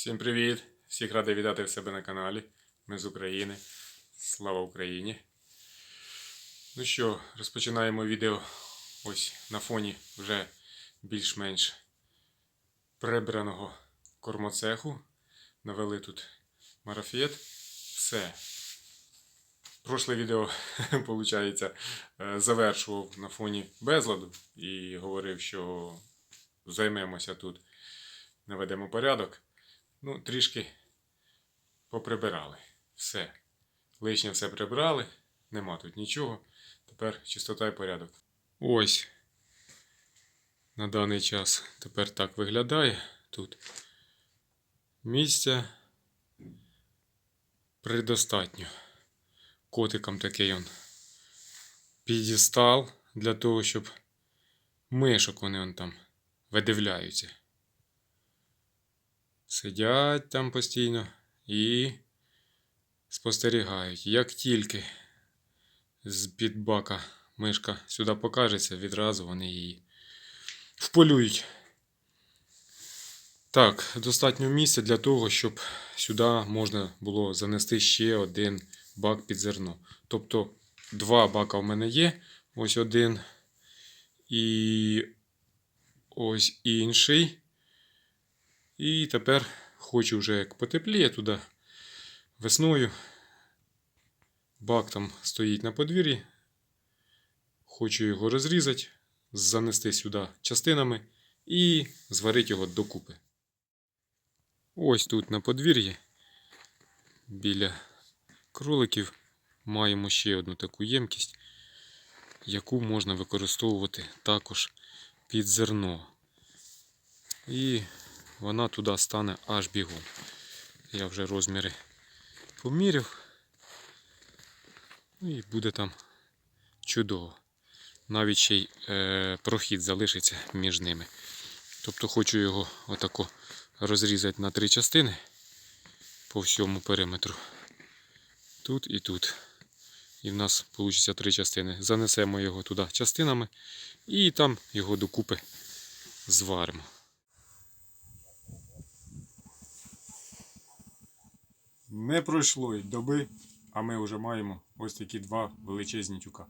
Всім привіт! Всіх радий вітати в себе на каналі. Ми з України. Слава Україні! Ну що, розпочинаємо відео ось на фоні вже більш-менш прибраного кормоцеху. Навели тут марафет. Все. Прошле відео, виходить, завершував на фоні безладу і говорив, що займемося тут, наведемо порядок. Ну, трішки поприбирали. Все. Лишнє все прибрали, нема тут нічого. Тепер чистота і порядок. Ось. На даний час тепер так виглядає тут. Місця предостатньо. Котикам такий он підістал для того, щоб мишок вони он там видивляються. Сидять там постійно і спостерігають. Як тільки з-під бака мишка сюди покажеться, відразу вони її вполюють. Так, достатньо місця для того, щоб сюди можна було занести ще один бак під зерно. Тобто два бака в мене є. Ось один і ось інший. І тепер хочу вже як потепліє туди весною. Бак там стоїть на подвір'ї. Хочу його розрізати, занести сюди частинами і зварити його докупи. Ось тут на подвір'ї біля кроликів маємо ще одну таку ємкість, яку можна використовувати також під зерно. І вона туди стане аж бігом. Я вже розміри поміряв. Ну і буде там чудово. Навіть ще й е, прохід залишиться між ними. Тобто хочу його отако розрізати на три частини по всьому периметру. Тут і тут. І в нас вийде три частини. Занесемо його туди частинами і там його докупи зваримо. Не пройшло й доби, а ми вже маємо ось такі два величезні тюка.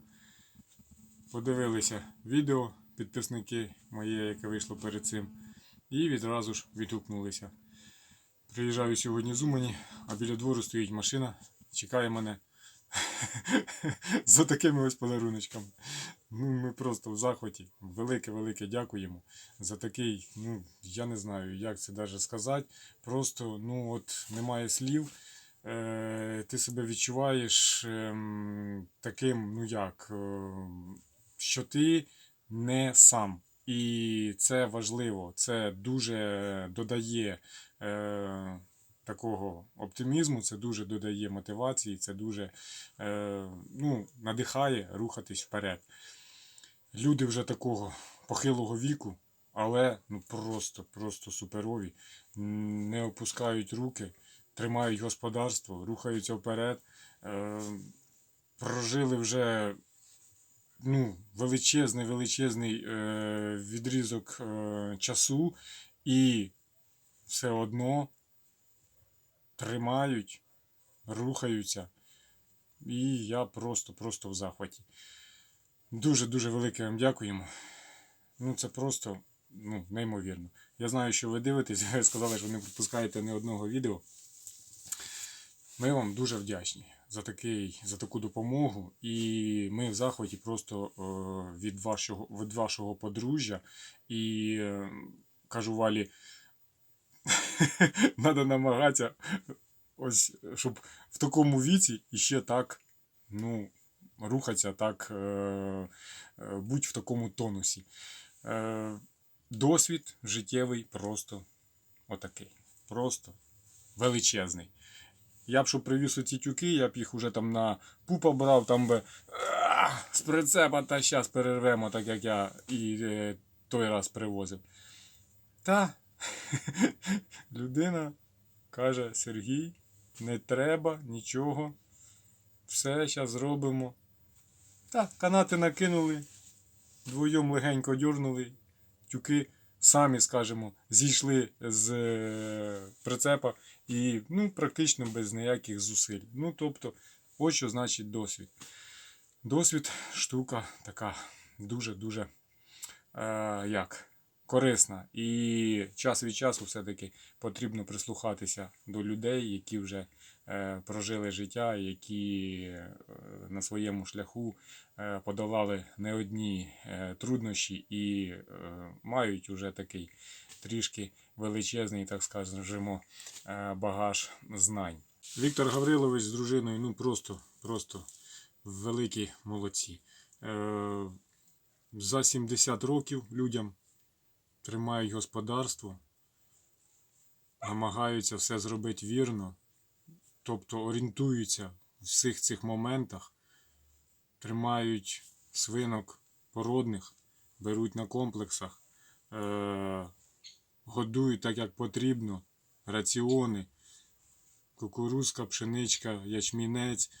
Подивилися відео, підписники моє, яке вийшло перед цим, і відразу ж відгукнулися. Приїжджаю сьогодні з Умані, а біля двору стоїть машина, чекає мене за такими ось подаруночками. Ну, ми просто в захваті. Велике-велике дякуємо за такий, ну, я не знаю, як це навіть сказати. Просто ну, от, немає слів. Е, ти себе відчуваєш ем, таким, ну як, е, що ти не сам. І це важливо, це дуже додає е, такого оптимізму, це дуже додає мотивації, це дуже ну, надихає рухатись вперед. Люди вже такого похилого віку, але ну просто, просто суперові, не опускають руки, тримають господарство, рухаються вперед. Е, прожили вже ну, величезний величезний е, відрізок е, часу і все одно тримають, рухаються. І я просто-просто в захваті. Дуже-дуже велике вам дякуємо. Ну, це просто ну, неймовірно. Я знаю, що ви дивитесь, ви сказали, що не пропускаєте ні одного відео. Ми вам дуже вдячні за такий, за таку допомогу. І ми в захваті просто е, від, вашого, від вашого подружжя. І е, кажу Валі, треба намагатися, ось, щоб в такому віці іще так ну, рухатися, так, е, будь в такому тонусі. Досвід життєвий просто отакий. Просто величезний. Я б що привіз оці тюки, я б їх уже там на пупа брав, там би з прицепа та щас перервемо, так як я і е, той раз привозив. Та людина каже, Сергій, не треба нічого. Все, зараз зробимо. Так, канати накинули, вдвоєм легенько дьорнули, тюки самі, скажімо, зійшли з е, прицепа і ну, практично без ніяких зусиль. Ну, тобто, ось що значить досвід. Досвід штука така дуже-дуже е, як, корисна. І час від часу все-таки потрібно прислухатися до людей, які вже прожили життя, які е, на своєму шляху е, подолали не одні е, труднощі і е, мають уже такий трішки величезний, так скажемо, е, багаж знань. Віктор Гаврилович з дружиною, ну просто, просто великі молодці. Е, за 70 років людям тримають господарство, намагаються все зробити вірно, тобто орієнтуються в всіх цих моментах, тримають свинок породних, беруть на комплексах, е- годують так, як потрібно, раціони, кукурузка, пшеничка, ячмінець,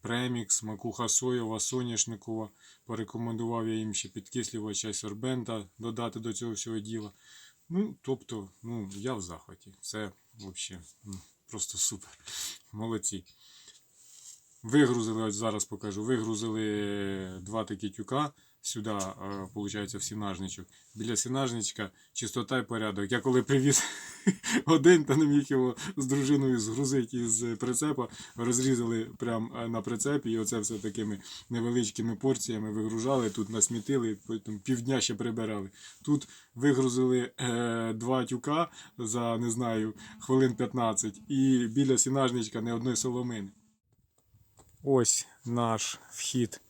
премікс, макуха соєва, соняшникова. Порекомендував я їм ще підкислювача сорбента додати до цього всього діла. Ну, тобто, ну, я в захваті. Це взагалі просто супер. Молодці. Вигрузили, ось зараз покажу. Вигрузили два такі тюка сюди, виходить, в сінажничок. Біля сінажничка чистота і порядок. Я коли привіз один, та не міг його з дружиною згрузити із прицепа, розрізали прямо на прицепі, і оце все такими невеличкими порціями вигружали, тут насмітили, потім півдня ще прибирали. Тут вигрузили е, два тюка за не знаю, хвилин 15, і біля сінажничка не одної соломини. Ось наш вхід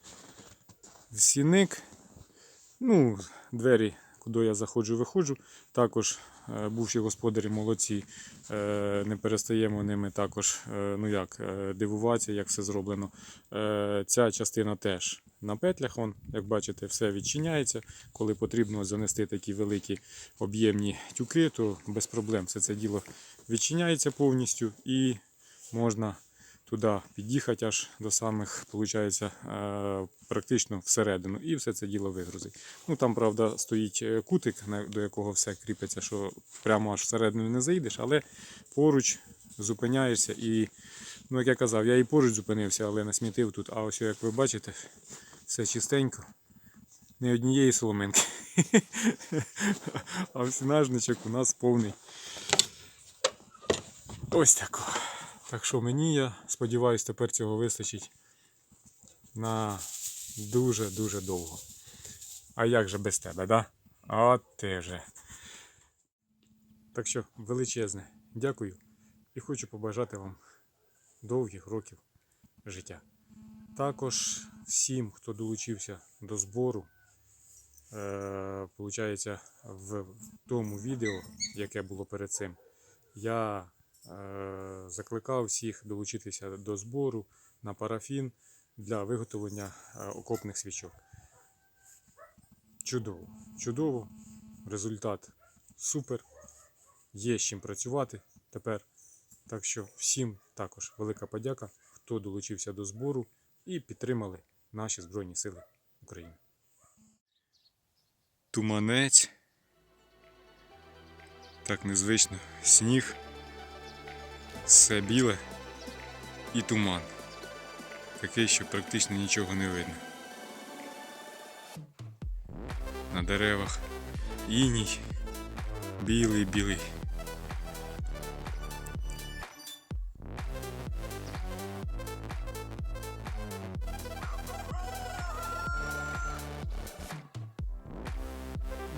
сіник. Ну, двері, куди я заходжу, виходжу. Також е, бувші господарі молодці. Е, не перестаємо ними також е, ну як, дивуватися, як все зроблено. Ця частина теж на петлях, он, як бачите, все відчиняється. Коли потрібно занести такі великі об'ємні тюки, то без проблем все це діло відчиняється повністю і можна туди під'їхати аж до самих, виходить, практично всередину, і все це діло вигрузить. Ну там, правда, стоїть е, кутик, до якого все кріпиться, що прямо аж всередину не заїдеш, але поруч зупиняєшся і, ну як я казав, я і поруч зупинився, але насмітив тут. А ось як ви бачите, все чистенько. Не однієї соломинки. А всінажничок у нас повний. Ось такого. Так що мені, я сподіваюся, тепер цього вистачить на дуже-дуже довго. А як же без тебе, да? От ти же. Так що величезне дякую і хочу побажати вам довгих років життя. Також всім, хто долучився до збору, е, получається, в тому відео, яке було перед цим, я закликав всіх долучитися до збору на парафін для виготовлення е, окопних свічок. Чудово, чудово. Результат супер. Є з чим працювати тепер. Так що всім також велика подяка, хто долучився до збору і підтримали наші Збройні Сили України. Туманець. Так незвично. Сніг. Все біле і туман. Такий, що практично нічого не видно. На деревах іній. Білий, білий.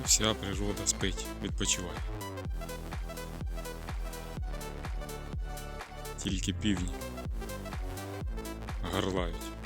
Вся природа спить, відпочиває. Тільки півні горлають.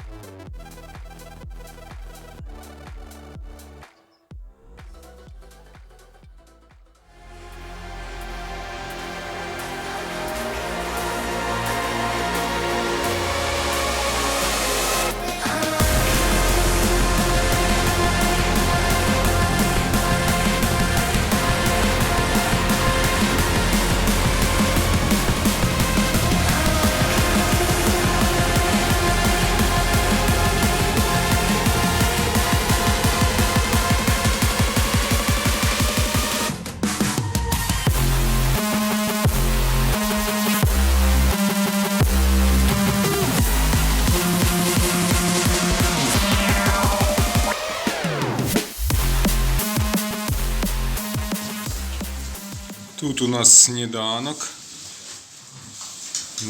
Тут у нас сніданок.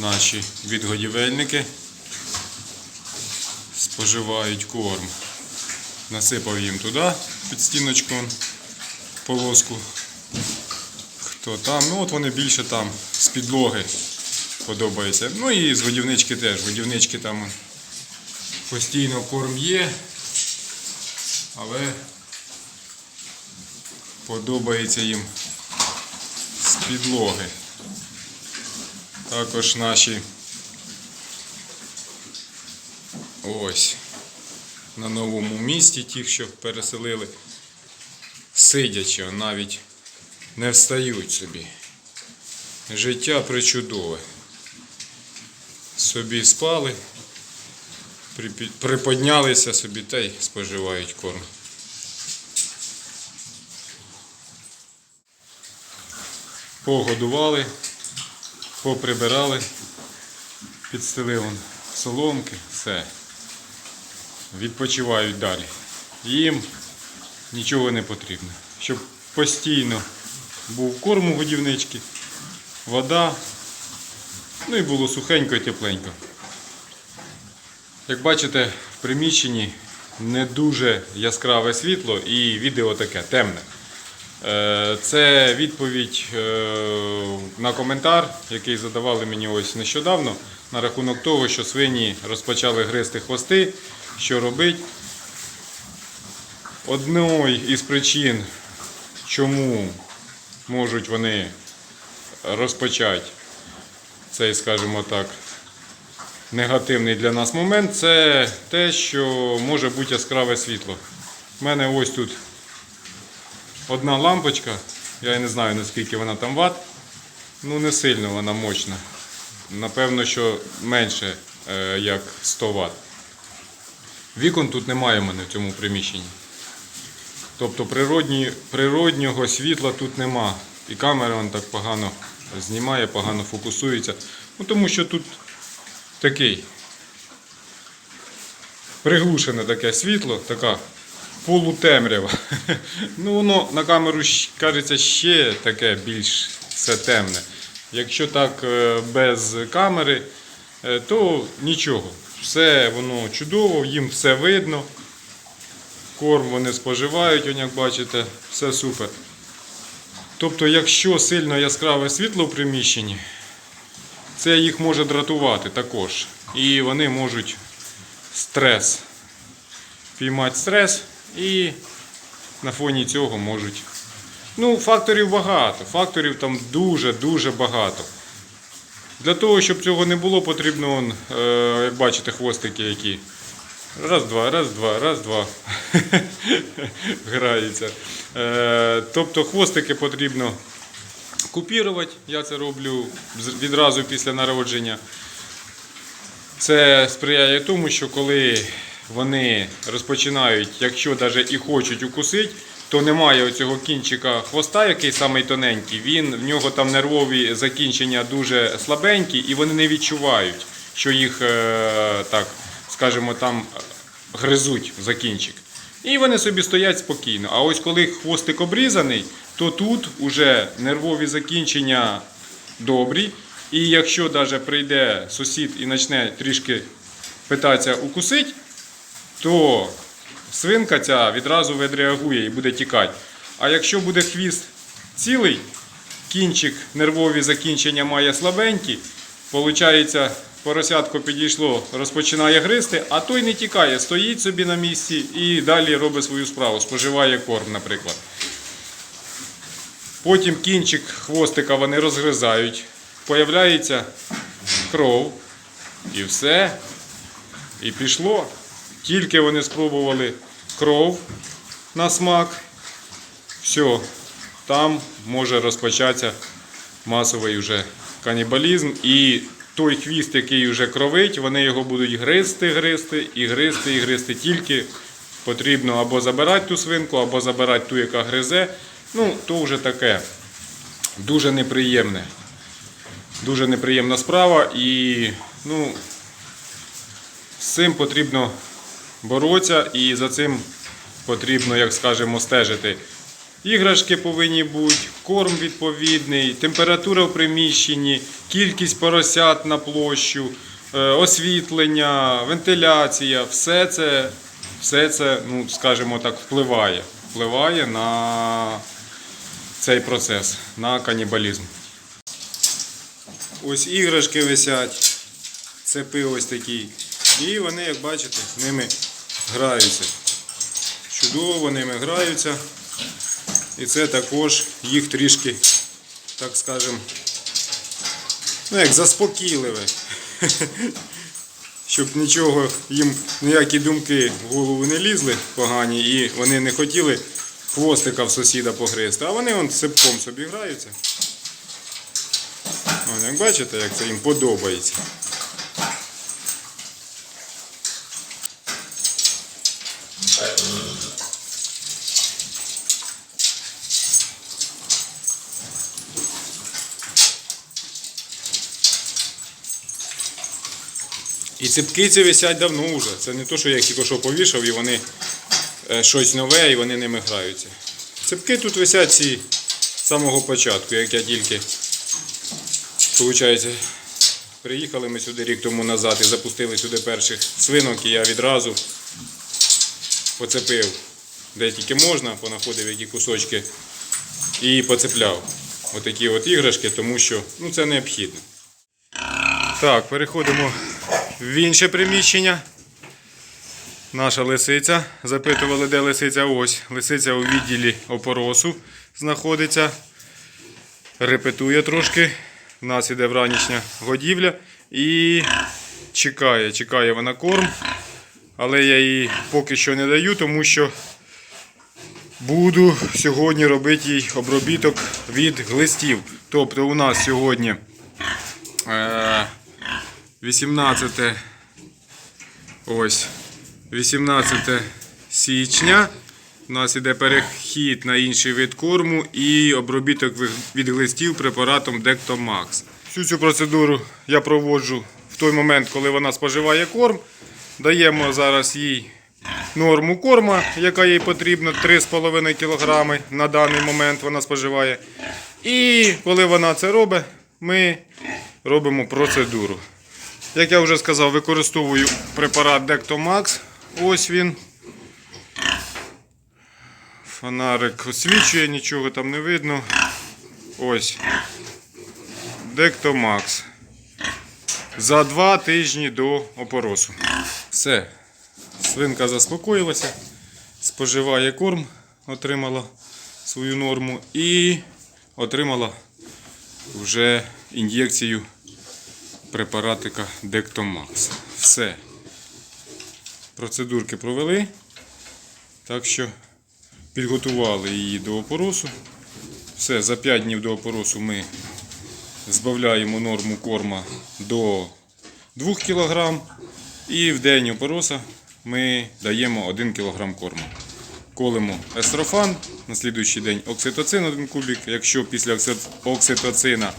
Наші відгодівельники споживають корм. Насипав їм туди під стіночку полоску. Хто там? Ну от вони більше там з підлоги подобається. Ну і з годівнички теж. Годівнички там постійно корм є, але подобається їм підлоги. Також наші ось на новому місці, ті, що переселили, сидячи, навіть не встають собі. Життя причудове. Собі спали, приподнялися собі та й споживають корм. Погодували, поприбирали, підстелили соломки, все. Відпочивають далі. Їм нічого не потрібно. Щоб постійно був корм у годівнички, вода, ну і було сухенько і тепленько. Як бачите, в приміщенні не дуже яскраве світло і відео таке темне. Е, Це відповідь е, на коментар, який задавали мені ось нещодавно, на рахунок того, що свині розпочали гризти хвости. Що робить? Одною із причин, чому можуть вони розпочати цей, скажімо так, негативний для нас момент, це те, що може бути яскраве світло. У мене ось тут одна лампочка, я не знаю наскільки вона там ват, ну не сильно вона мощна. Напевно, що менше е, як 100 Вт. Вікон тут немає в мене в цьому приміщенні. Тобто природні, природнього світла тут нема. І камера вон так погано знімає, погано фокусується. Ну, тому що тут такий приглушене таке світло, така полутемрява. Ну, воно на камеру кажеться ще таке більш все темне. Якщо так е, без камери, е, то нічого. Все воно чудово, їм все видно. Корм вони споживають, як бачите, все супер. Тобто, якщо сильно яскраве світло в приміщенні, це їх може дратувати також. І вони можуть стрес. Піймати стрес і на фоні цього можуть. Ну, факторів багато. Факторів там дуже-дуже багато. Для того, щоб цього не було, потрібно, е, як бачите, хвостики які. Раз, два, раз, два, раз, два. Граються. Е, тобто хвостики потрібно купірувати. Я це роблю відразу після народження. Це сприяє тому, що коли вони розпочинають, якщо навіть і хочуть укусити, то немає оцього кінчика хвоста, який самий тоненький. Він в нього там нервові закінчення дуже слабенькі, і вони не відчувають, що їх е, так, скажімо, там гризуть за кінчик. І вони собі стоять спокійно. А ось коли хвостик обрізаний, то тут вже нервові закінчення добрі. І якщо навіть прийде сусід і почне трішки питатися укусить, то свинка ця відразу відреагує і буде тікати. А якщо буде хвіст цілий, кінчик, нервові закінчення має слабенькі, виходить, поросятко підійшло, розпочинає гризти, а той не тікає, стоїть собі на місці і далі робить свою справу, споживає корм, наприклад. Потім кінчик хвостика вони розгризають, появляється кров і все. І пішло. Тільки вони спробували кров на смак, все, там може розпочатися масовий вже канібалізм. І той хвіст, який вже кровить, вони його будуть гризти, гризти і гризти, і гризти. Тільки потрібно або забирати ту свинку, або забирати ту, яка гризе. Ну, то вже таке дуже неприємне. Дуже неприємна справа і ну, з цим потрібно боротися і за цим потрібно, як скажемо, стежити. Іграшки повинні бути, корм відповідний, температура в приміщенні, кількість поросят на площу, е, освітлення, вентиляція, все це, все це, ну, скажімо так, впливає. Впливає на цей процес, на канібалізм. Ось іграшки висять, цепи ось такі. І вони, як бачите, ними граються. Чудово ними граються. І це також їх трішки, так скажем, ну як заспокійливе. Щоб нічого їм, ніякі думки в голову не лізли погані, і вони не хотіли хвостика в сусіда погризти, а вони он цепком собі граються. О, як бачите, як це їм подобається. І цепки ці висять давно вже. Це не то, що я їх тільки що повішав і вони е, щось нове і вони ними граються. Цепки тут висять ці з самого початку, як я тільки, виходить, приїхали ми сюди рік тому назад і запустили сюди перших свинок, і я відразу поцепив, де тільки можна, понаходив які кусочки і поцепляв. Отакі от іграшки, тому що ну, це необхідно. Так, переходимо в інше приміщення. Наша лисиця. Запитували, де лисиця. Ось. Лисиця у відділі опоросу знаходиться. Репетує трошки. У нас іде вранішня годівля. І чекає, чекає вона корм. Але я їй поки що не даю, тому що буду сьогодні робити їй обробіток від глистів. Тобто у нас сьогодні. Е- 18 ось 18 січня. У нас іде перехід на інший вид корму і обробіток від глистів препаратом Dectomax. Всю цю процедуру я проводжу в той момент, коли вона споживає корм. Даємо зараз їй норму корма, яка їй потрібна 3,5 кг на даний момент вона споживає. І коли вона це робить, ми робимо процедуру. Як я вже сказав, використовую препарат Dectomax. Ось він. Фонарик освічує, нічого там не видно. Ось. Dectomax. За два тижні до опоросу. Все. Свинка заспокоїлася, споживає корм, отримала свою норму і отримала вже ін'єкцію препаратика Dectomax. Все. Процедурки провели. Так що підготували її до опоросу. Все, за 5 днів до опоросу ми збавляємо норму корма до 2 кг. І в день опороса ми даємо 1 кг корму. Колемо естрофан, на слідуючий день окситоцин 1 кубик. Якщо після окси- окситоцина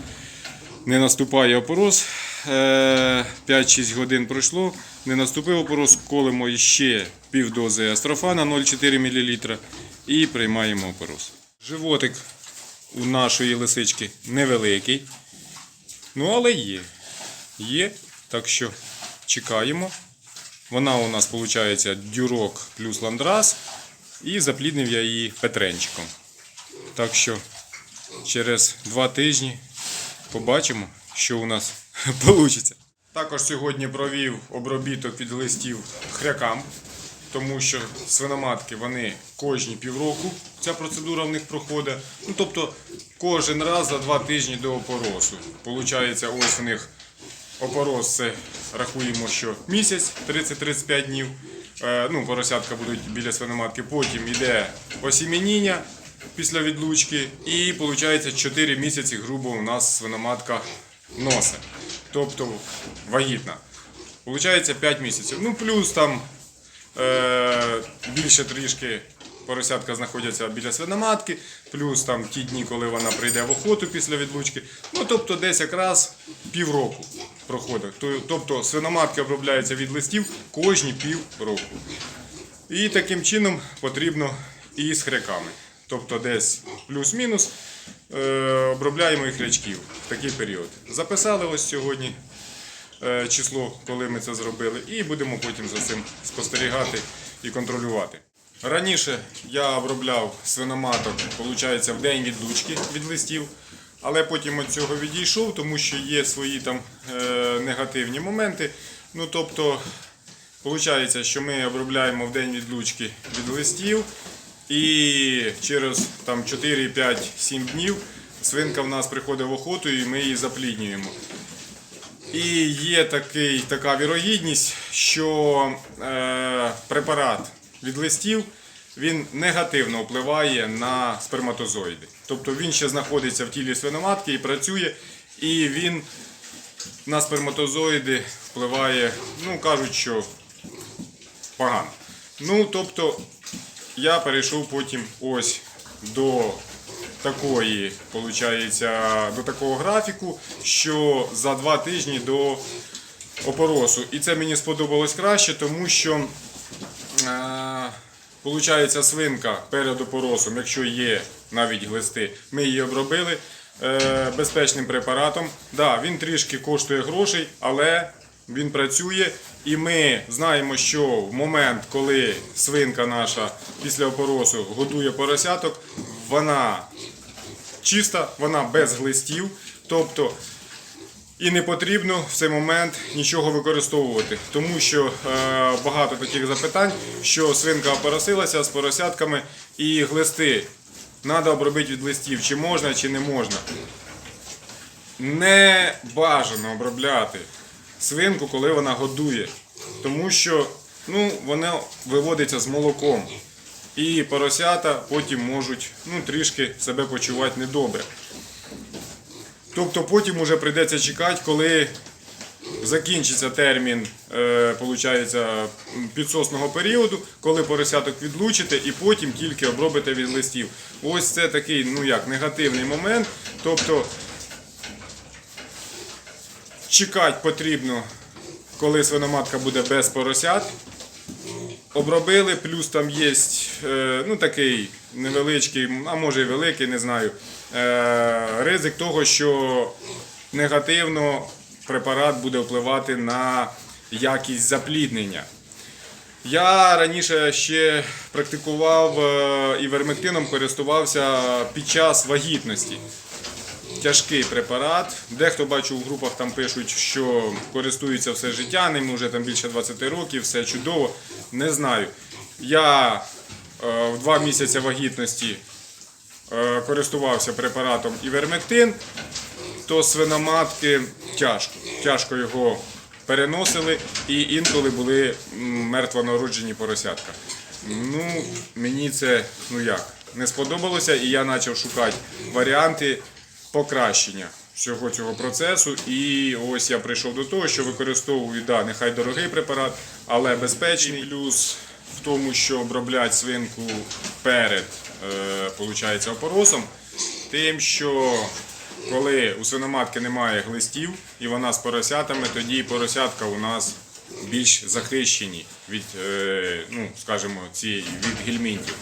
не наступає опороз. е, 5-6 годин пройшло, не наступив опороз, колимо ще півдози астрофана 0,4 мл і приймаємо опороз. Животик у нашої лисички невеликий, ну але є. Є, так що чекаємо. Вона у нас виходить дюрок плюс ландрас. І запліднив я її петренчиком. Так що через два тижні побачимо, що у нас вийде. Також сьогодні провів обробіток від листів хрякам, тому що свиноматки вони кожні півроку ця процедура в них проходить. Ну, тобто кожен раз за два тижні до опоросу. Получається, ось у них опорос це рахуємо, що місяць 30-35 днів. Е, Ну, поросятка будуть біля свиноматки. Потім йде осімініння після відлучки. І виходить 4 місяці грубо у нас свиноматка носить. Тобто вагітна. Получається 5 місяців. Ну, плюс там е, більше трішки поросятка знаходяться біля свиноматки, плюс там ті дні, коли вона прийде в охоту після відлучки. Ну, тобто десь якраз півроку проходить. Тобто свиноматки обробляються від листів кожні півроку. І таким чином потрібно і з хряками. Тобто десь плюс-мінус, е, обробляємо їх рячків в такий період. Записали ось сьогодні е, число, коли ми це зробили, і будемо потім за цим спостерігати і контролювати. Раніше я обробляв свиноматок, виходить, в день від лучки від листів, але потім від цього відійшов, тому що є свої там е, негативні моменти. Ну тобто, виходить, що ми обробляємо в день від лучки від листів, і через там 4, 5, 7 днів свинка в нас приходить в охоту і ми її запліднюємо. І є такий, така вірогідність, що е, препарат від листів він негативно впливає на сперматозоїди. Тобто він ще знаходиться в тілі свиноматки і працює, і він на сперматозоїди впливає, ну кажуть, що погано. Ну, тобто, я перейшов потім ось до такої, до такого графіку, що за два тижні до опоросу. І це мені сподобалось краще, тому що е, получається свинка перед опоросом, якщо є навіть глисти, ми її обробили е, безпечним препаратом. Да, він трішки коштує грошей, але він працює. І ми знаємо, що в момент, коли свинка наша після опоросу годує поросяток, вона чиста, вона без глистів. Тобто і не потрібно в цей момент нічого використовувати, тому що е, багато таких запитань, що свинка опоросилася з поросятками і глисти. Треба обробити від листів, чи можна, чи не можна. Не бажано обробляти свинку, коли вона годує, тому що ну, вона виводиться з молоком. І поросята потім можуть ну, трішки себе почувати недобре. Тобто потім уже прийдеться чекати, коли закінчиться термін е, підсосного періоду, коли поросяток відлучите і потім тільки обробите від листів. Ось це такий ну як, негативний момент. Тобто чекати потрібно, коли свиноматка буде без поросят. Обробили, плюс там є е, ну, такий невеличкий, а може і великий, не знаю, е, ризик того, що негативно препарат буде впливати на якість запліднення. Я раніше ще практикував е, і вермектином користувався під час вагітності. Тяжкий препарат. Дехто бачу в групах там пишуть, що користуються все життя ним, вже там більше 20 років, все чудово. Не знаю. Я е, в два місяці вагітності е, користувався препаратом івермектин, то свиноматки тяжко. Тяжко його переносили і інколи були мертвонароджені поросятка. Ну, мені це ну як, не сподобалося, і я почав шукати варіанти покращення всього цього процесу. І ось я прийшов до того, що використовую, да, нехай дорогий препарат, але безпечний. Плюс в тому, що оброблять свинку перед е, опоросом, тим, що коли у свиноматки немає глистів і вона з поросятами, тоді поросятка у нас більш захищені від, е, ну, скажімо, ці, від гельмінтів.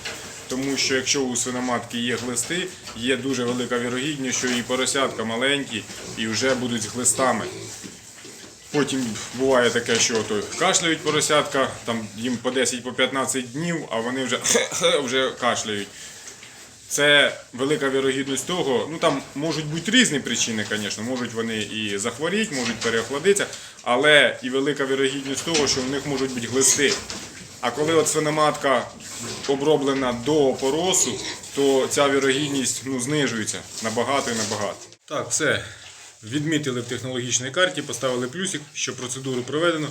Тому що якщо у свиноматки є глисти, є дуже велика вірогідність, що і поросятка маленькі і вже будуть з глистами. Потім буває таке, що то кашляють поросятка, там їм по 10 по 15 днів, а вони вже, вже кашляють. Це велика вірогідність того. Ну там можуть бути різні причини, звісно. Можуть вони і захворіти, можуть переохладитися, але і велика вірогідність того, що в них можуть бути глисти. А коли свиноматка оброблена до опоросу, то ця вірогідність ну, знижується набагато і набагато. Так, все. Відмітили в технологічній карті, поставили плюсик, що процедуру проведено.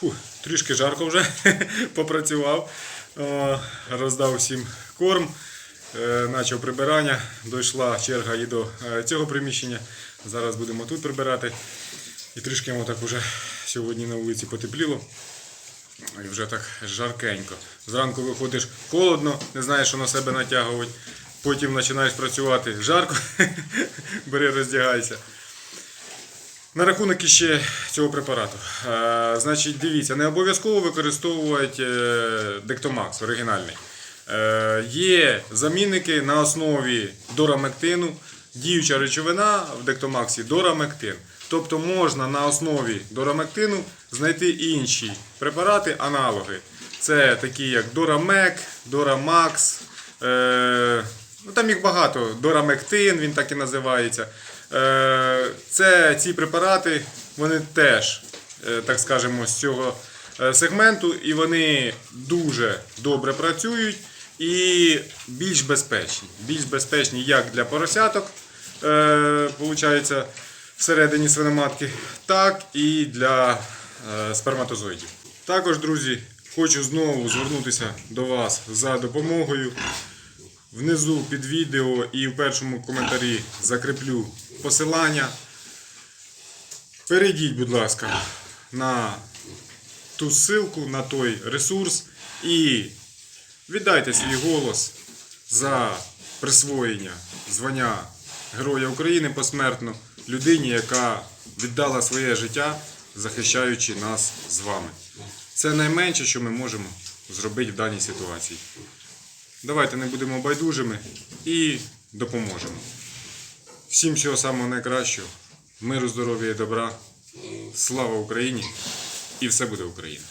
Фух, трішки жарко вже попрацював, Е, роздав всім корм, е, почав прибирання. Дійшла черга і до е, цього приміщення. Зараз будемо тут прибирати. І трішки так вже сьогодні на вулиці потепліло. І вже так жаркенько. Зранку виходиш холодно, не знаєш, що на себе натягувати. Потім починаєш працювати жарко, бери, роздягайся. На рахунок іще цього препарату. Е, значить, дивіться, не обов'язково використовувати Дектомакс оригінальний. Е, Є замінники на основі дорамектину, діюча речовина в Дектомаксі дорамектин. Тобто можна на основі дорамектину знайти інші препарати, аналоги. Це такі як Дорамек, Дорамакс. Е, ну, там їх багато. Дорамектин, він так і називається. Е, це ці препарати, вони теж, е, так скажемо, з цього е, сегменту, і вони дуже добре працюють і більш безпечні. Більш безпечні як для поросяток, е, всередині свиноматки, так і для е, сперматозоїдів. Також, друзі, хочу знову звернутися до вас за допомогою. Внизу під відео і в першому коментарі закріплю посилання. Перейдіть, будь ласка, на ту ссылку, на той ресурс і віддайте свій голос за присвоєння звання Героя України посмертно людині, яка віддала своє життя, захищаючи нас з вами. Це найменше, що ми можемо зробити в даній ситуації. Давайте не будемо байдужими і допоможемо. Всім всього самого найкращого, миру, здоров'я і добра. Слава Україні! І все буде Україна!